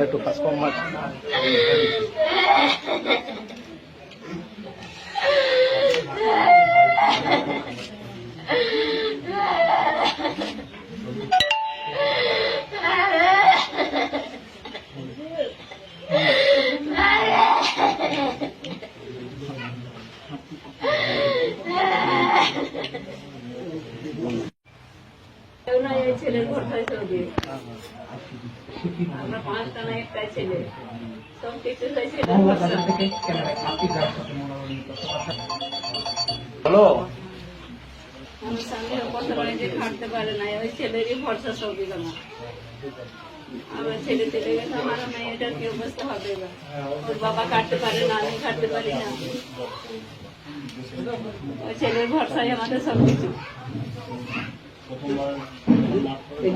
আর একটু কাজ কম ছেলের ভোট হয়েছে ওদের আমরা পাঁচটা না একটাই ছেলে। সব কিছু হয়েছে। হ্যালো? আমার স্বামী কথা বলে যে খাটতে পারে না ওই ছেলেরই ভরসা সবই আমার আমার ছেলে চলে গেছে আমার মেয়েটার কি অবস্থা হবে ওর বাবা কাটতে পারে না আমি কাটতে পারি না। ওই ছেলের ভরসাই আমাদের সব কিছু।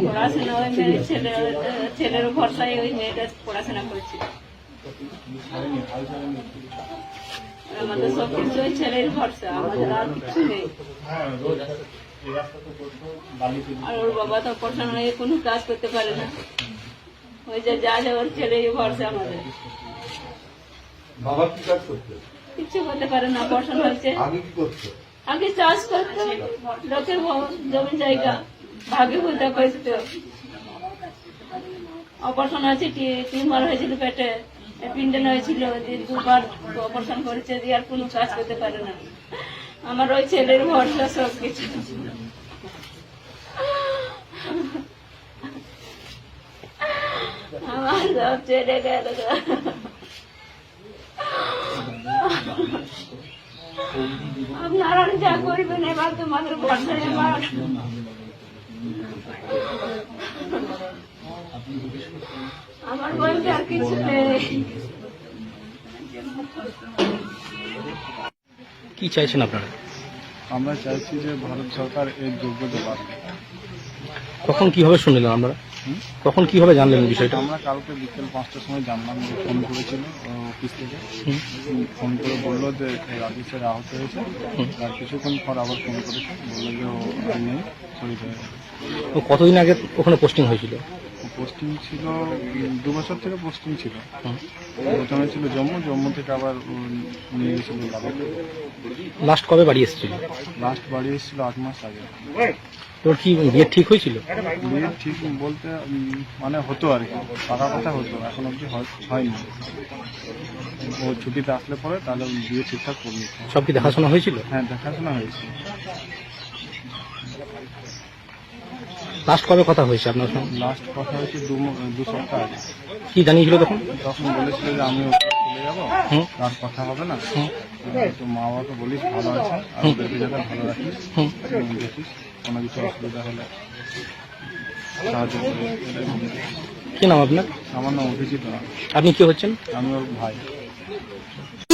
পড়াশোনা ওই ছেলে ছেলের ভরসায় ওই মেয়েটা পড়াশোনা করছে আমাদের সব কিছু ওই ছেলের ভরসা আমাদের আর কিছু নেই। আর ওর বাবা তো পড়াশোনা নিয়ে কোনো কাজ করতে পারে না। ওই যে যা যা ওর ছেলে ভরসা আমাদের। বাবা কি কাজ করতে? কিছু করতে পারে না পড়াশোনা হচ্ছে আগে কি করতো? আগে চাষ করতো লোকের জমি জায়গা। ভাগে বলতে কইতো অপারেশন আছে টিউমার হয়েছিল পেটে পিন্ডন হয়েছিল দুবার অপারেশন করেছে দিয়ে আর কোনো কাজ করতে পারে না। আমার ওই ছেলের ভরসা সব কিছু আমার সব ছেলে গেল আপনারা যা করবেন এবার তোমাদের ভরসায় আমার আমার বলতে আর কিছু নেই। কি চাইছেন আপনারা? আমরা চাইছি যে ভারত সরকার এর যোগ্যতা পাবে কখন কীভাবে শুনলেন আমরা কখন কীভাবে জানলেন বিষয়টা? আমরা কালকে বিকেল পাঁচটার সময় জানলাম যে ফোন করেছিল অফিস থেকে। ফোন করে বলল যে রাজেশের আহত হয়েছে। আর কিছুক্ষণ পর আবার ফোন করেছে। বলল যে ও নেই শরীর কতদিন আগে ওখানে পোস্টিং হয়েছিল? পোস্টিং ছিল দু বছর থেকে পোস্টিং ছিল। প্রথমে ছিল জম্মু জম্মু থেকে আবার নিয়ে গেছিল লাস্ট কবে বাড়ি এসেছিল? লাস্ট বাড়ি এসেছিল আট মাস আগে। তোর কি বিয়ে ঠিক হয়েছিল? বিয়ে ঠিক বলতে মানে হতো আর কি। পাকা কথা হতো এখন অবধি হয়- হয়নি। ও ছুটিতে আসলে পরে তাহলে বিয়ে ঠিকঠাক করে সব কি দেখাশোনা হয়েছিল? হ্যাঁ দেখাশোনা হয়েছে। লাস্ট কবে কথা হয়েছে আপনার সঙ্গে? লাস্ট কথা হয়েছে দু দু সপ্তাহ আগে। কি জানিয়েছিল তখন? তখন বলেছিল যে আমি চলে যাব। তার কথা হবে না। তো মা বাবাকে বলিস ভালো আছে আর বেবি যাতে ভালো রাখিস। দেখিস কোনো কিছু অসুবিধা হলে সাহায্য কি নাম আপনার? আমার নাম অভিজিৎ আপনি কি হচ্ছেন? আমি ওর ভাই।